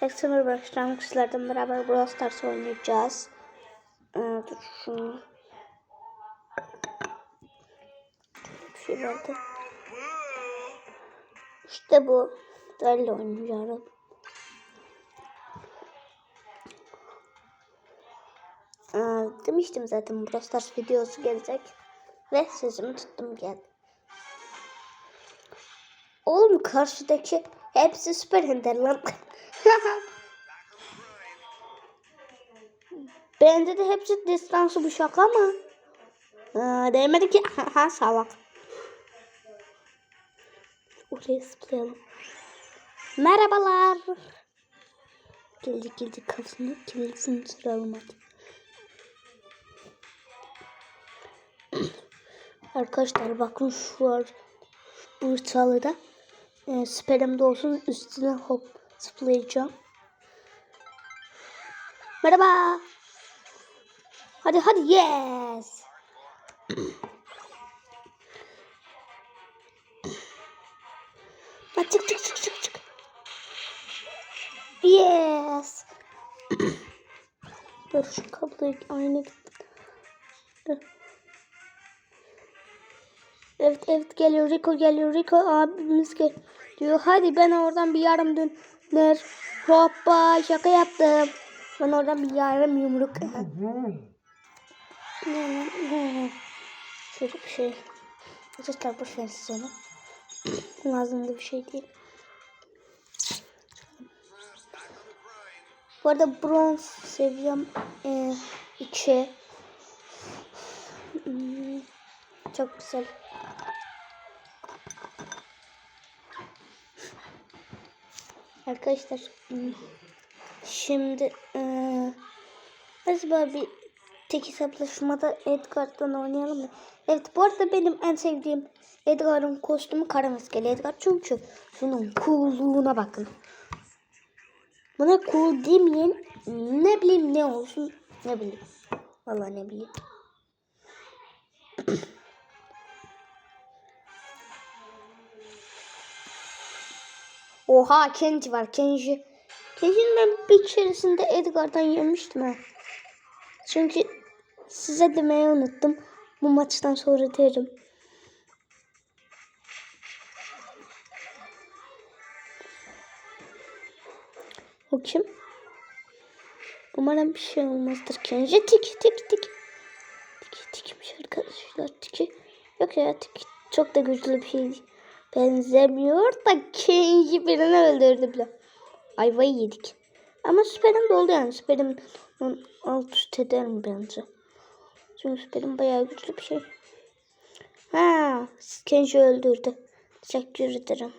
Herkese merhaba arkadaşlar. Sizlerden beraber Brawl Stars oynayacağız. Ee, dur şunu. Bir. İşte bu. Böyle oynayacağım. Ee, demiştim zaten Brawl Stars videosu gelecek. Ve sözümü tuttum geldi. Oğlum karşıdaki hepsi süper ender lan. Bende de hepsi distansı bu şaka mı? Aa, değmedi ki. ha salak. Oraya zıplayalım. Merhabalar. Geldik geldik kafasını kilitini sıralım hadi. Arkadaşlar bakın şu var bu çalıda e, süperimde olsun üstüne hop zıplayacağım. Merhaba. Hadi hadi yes. Ha, çık çık çık çık çık. Yes. Dur şu kabloyu aynı Evet evet geliyor Rico geliyor Rico abimiz geliyor. Hadi ben oradan bir yarım döner. Hoppa şaka yaptım. Ben oradan bir yarım yumruk. Bir şey. Arkadaşlar boş verin siz onu. Lazım da bir şey değil. Bu arada bronz seviyem 2. Hmm, çok güzel. Arkadaşlar şimdi ee, acaba bir tek hesaplaşmada Edgar'dan oynayalım mı? Evet bu arada benim en sevdiğim Edgar'ın kostümü kara maskeli Edgar çünkü şunun coolluğuna bakın. Buna cool demeyin ne bileyim ne olsun ne bileyim. Vallahi ne bileyim. Oha Kenji var Kenji. Kenji'nin ben bir keresinde Edgar'dan yemiştim ha. Çünkü size demeyi unuttum. Bu maçtan sonra derim. O kim? Umarım bir şey olmazdır. Kenji tik tik tik. Tiki tikmiş arkadaşlar tiki. Yok ya tiki çok da güçlü bir şey değil. Benzemiyor da Kenji birini öldürdü bile. Ayvayı yedik. Ama süperim doldu yani. Süperim alt üst ederim bence. Çünkü süperim bayağı güçlü bir şey. Ha, Kenji öldürdü. Teşekkür ederim.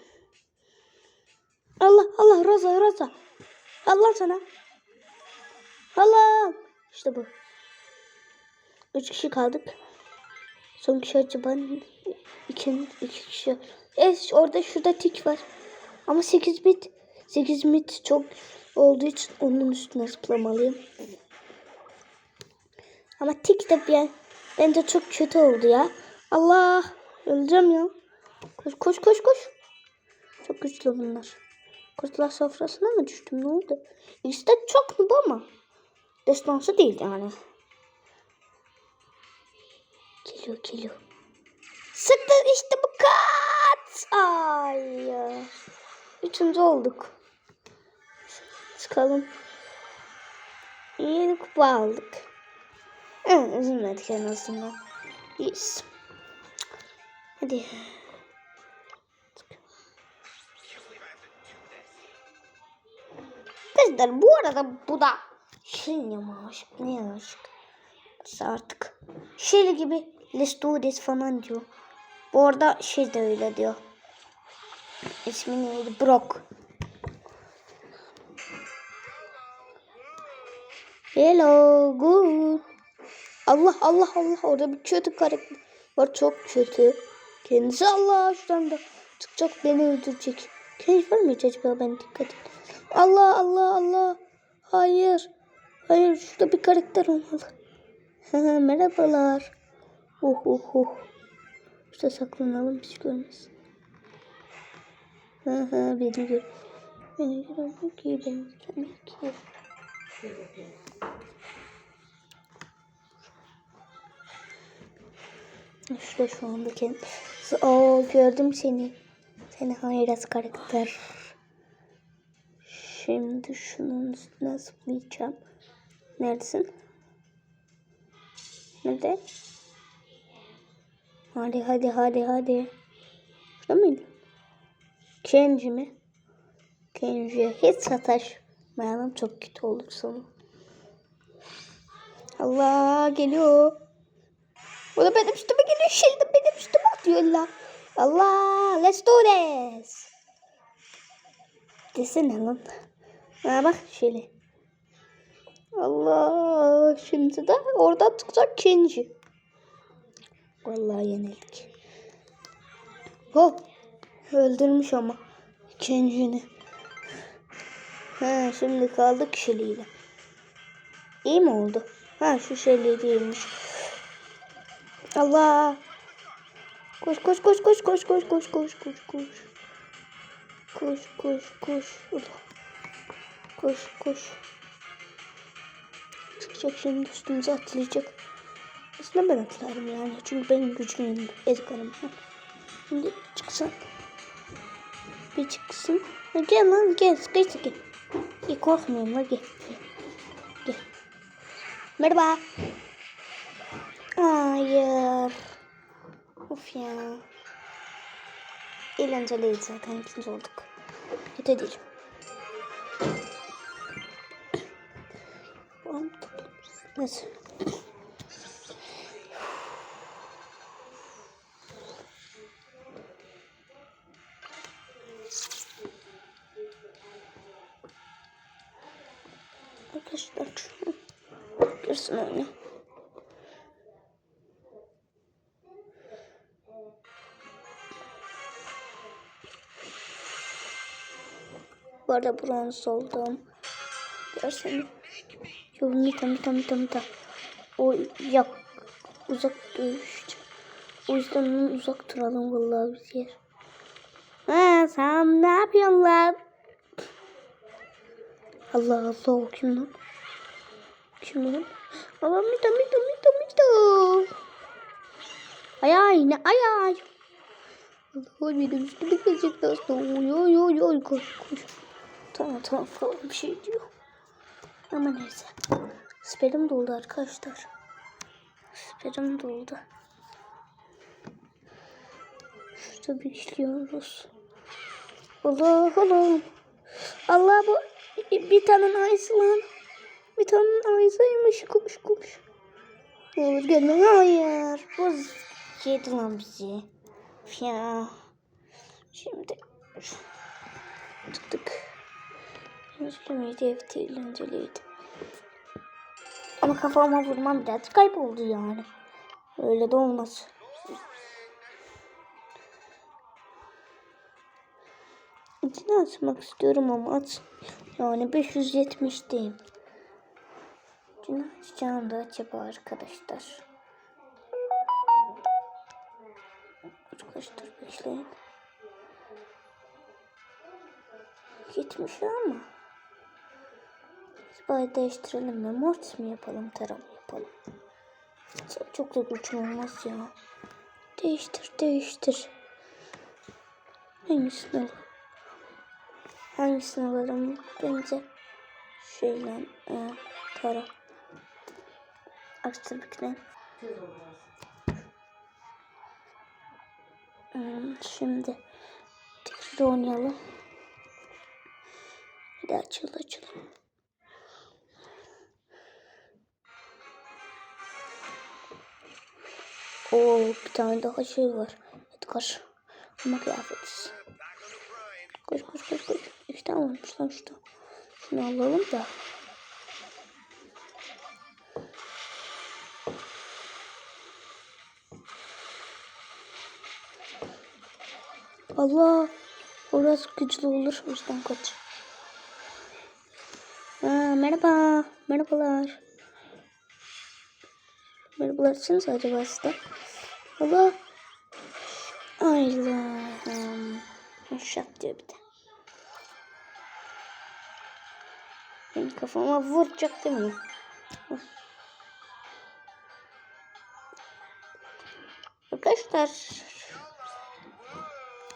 Allah Allah Roza Roza. Allah sana. Allah. İşte bu. Üç kişi kaldık. Son kişi acaba iki, iki kişi. Evet orada şurada tik var. Ama 8 bit 8 bit çok olduğu için onun üstüne zıplamalıyım. Ama tik de ben, bence çok kötü oldu ya. Allah öleceğim ya. Koş koş koş koş. Çok güçlü bunlar. Kurtlar sofrasına mı düştüm ne oldu? İşte çok mu bu ama. Destansı değil yani. Geliyor geliyor. Sıktı işte bu kat. Ay. Üçüncü olduk. Çıkalım. Yeni kupa aldık. Evet, üzülmedik en azından. Yes. Hadi. Kızlar bu arada bu da şey aşık ne aşık. Artık. Şey gibi let's do this falan diyor. Bu arada şey de öyle diyor. İsmi neydi? Brock. Hello, good. Allah Allah Allah orada bir kötü karakter var çok kötü. Kendisi Allah şuradan da çıkacak beni öldürecek. Kendi var mı acaba ben dikkat et. Allah Allah Allah. Hayır. Hayır şurada bir karakter olmalı. Merhabalar. Oh oh oh. İşte saklanalım hiç görmesin. Hı beni gör. Beni görmek ki beni görmek ki. İşte şu anda kendi... Oo gördüm seni. Seni hayras karakter. Şimdi şunun üstüne zıplayacağım. Neredesin? Nerede? Hadi hadi hadi hadi. Şurada mıydı? Kenji mi? Kenji'ye hiç sataşmayalım çok kötü olur sonu. Allah geliyor. O da benim üstüme geliyor. Şimdi benim üstüme atıyor la. Allah let's do this. Desene lan. Ha bak şöyle. Allah şimdi de orada çıkacak Kenji. Vallahi yenildik. Hop. Öldürmüş ama Kenji'ni. Ha şimdi kaldı kişiliğiyle. İyi mi oldu? Ha şu şeyle değilmiş. Allah. Koş koş koş koş koş koş koş koş koş koş. Koş koş koş. Allah. Koş koş. Çıkacak şimdi üstümüze atlayacak. Aslında ben atlarım yani. Çünkü benim güçlüyüm. Ezgarım. Şimdi çıksın. Bir çıksın. Ha, Gel lan gel. Geç gel. İyi korkmuyorum la gel. Gel. Merhaba. Hayır. Of ya. Eğlenceliydi zaten. ikinci olduk. Kötü değil. Neyse. Arkadaşlar girsin oyuna. Bu arada bronz oldum. Görsene. Yo mita mita mita mita. O yak uzak dövüştü. O yüzden uzak duralım vallahi biz yer. Ha sen ne yapıyorsun lan? Allah Allah o kim lan? Kim lan? Allah mita mita mita mita. Ay ay ne ay ay. Allah benim üstüme gelecek nasıl? Oy oy oy oy koş koş. Tamam tamam falan bir şey diyor. Ama neyse. Sperim doldu arkadaşlar. Sperim doldu. Şurada bekliyoruz. Allah Allah. Allah bu bir tane ayısı lan. Bir tane ayısıymış. Koş koş. Ne olur gelme. Hayır. Bu yedi lan bizi. Ya. Şimdi tık tık. Üzülmeydi evet eğlenceliydi. Ama kafama vurmam biraz kayboldu yani. Öyle de olmaz. İçine atmak istiyorum ama at. Yani 570'deyim. İçine açacağım da acaba arkadaşlar. Arkadaşlar bekleyin. 70 ama. Acaba değiştirelim mi? Mortis mi yapalım? Tera yapalım? Çok, çok da güçlü olmaz ya. Değiştir, değiştir. Hangisini alalım? Hangisini alalım? Bence şeyle e, Tera. Aksırlıkla. Hmm, şimdi tekrar oynayalım. Hadi açıl açıl. Oo bir tane daha şey var. Edgar. Ama kıyafetiz. Koş koş koş koş. Tane varmış lan şurada. Şunu alalım da. Allah. Orası güçlü olur. O yüzden kaç. Aa, merhaba. Merhabalar. Merhabalar. Siz acaba sizde? Allah. Allah'ım. Şak diyor bir de. Benim kafama vuracak değil mi? Of. Arkadaşlar.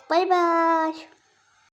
Bay bay.